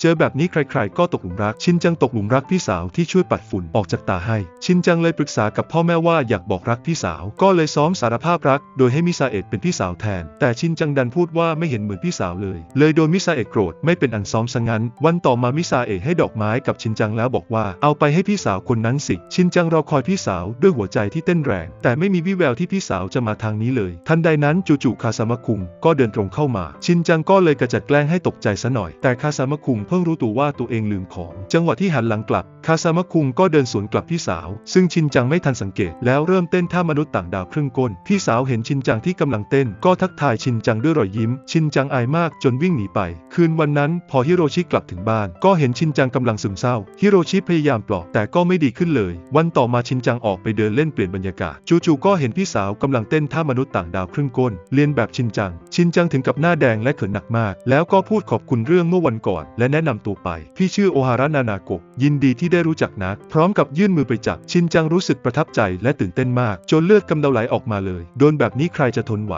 เจอแบบนี้ใครๆ ก็ตกหลุมรัก ชินจังตกหลุมรักพี่สาวที่ช่วยปัดฝุ่นออกจากตาให้ ชินจังเลยปรึกษากับพ่อแม่ว่าอยากบอกรักพี่สาว ก็เลยซ้อมสารภาพรัก โดยให้มิซาเอะเป็นพี่สาวแทน แต่ชินจังดันพูดว่าไม่เห็นเหมือนพี่สาวเลย เลยโดนมิซาเอะโกรธไม่เป็นอันซ้อมซะงั้น วันต่อมามิซาเอะให้ดอกไม้กับชินจังแล้วบอกว่าเอาไปให้พี่สาวคนนั้นสิ ชินจังรอคอยพี่สาวด้วยหัวใจที่เต้นแรง แต่ไม่มีวี่แววที่พี่สาวจะมาทางนี้เลย ทันใดนั้นจู่ๆคาซามะคุงก็เดินตรงเข้ามา ชินจังก็เลยกระจัดแกล้งให้ตกใจซะหน่อย แต่คาซามะคุงเพิ่งรู้ตัวว่าตัวเองลืมของ จังหวะที่หันหลังกลับ คาซามะคุงก็เดินสวนกลับพี่สาว ซึ่งชินจังไม่ทันสังเกต แล้วเริ่มเต้นท่ามนุษย์ต่างดาวครึ่งก้น พี่สาวเห็นชินจังที่กำลังเต้น ก็ทักทายชินจังด้วยรอยยิ้ม ชินจังอายมากจนวิ่งหนีไป คืนวันนั้นพอฮิโรชิกลับถึงบ้าน ก็เห็นชินจังกำลังซึมเศร้า ฮิโรชิพยายามปลอบแต่ก็ไม่ดีขึ้นเลย วันต่อมาชินจังออกไปเดินเล่นเปลี่ยนบรรยากาศ จู่ๆก็เห็นพี่สาวกำลังเต้นท่ามนุษย์ต่างดาวครึ่งก้นเลียนแบบชินจัง ชินจังถึงกับหน้าแดงและเขินหนักมาก แล้วก็พูดขอบคุณเรื่องเมื่อวันก่อนและแนะนำตัวไป พี่ชื่อโอฮาระนานาโกะยินดีที่ได้รู้จักนักพร้อมกับยื่นมือไปจับ ชินจังรู้สึกประทับใจและตื่นเต้นมาก จนเลือดกำเดาไหลออกมาเลย โดนแบบนี้ใครจะทนไหว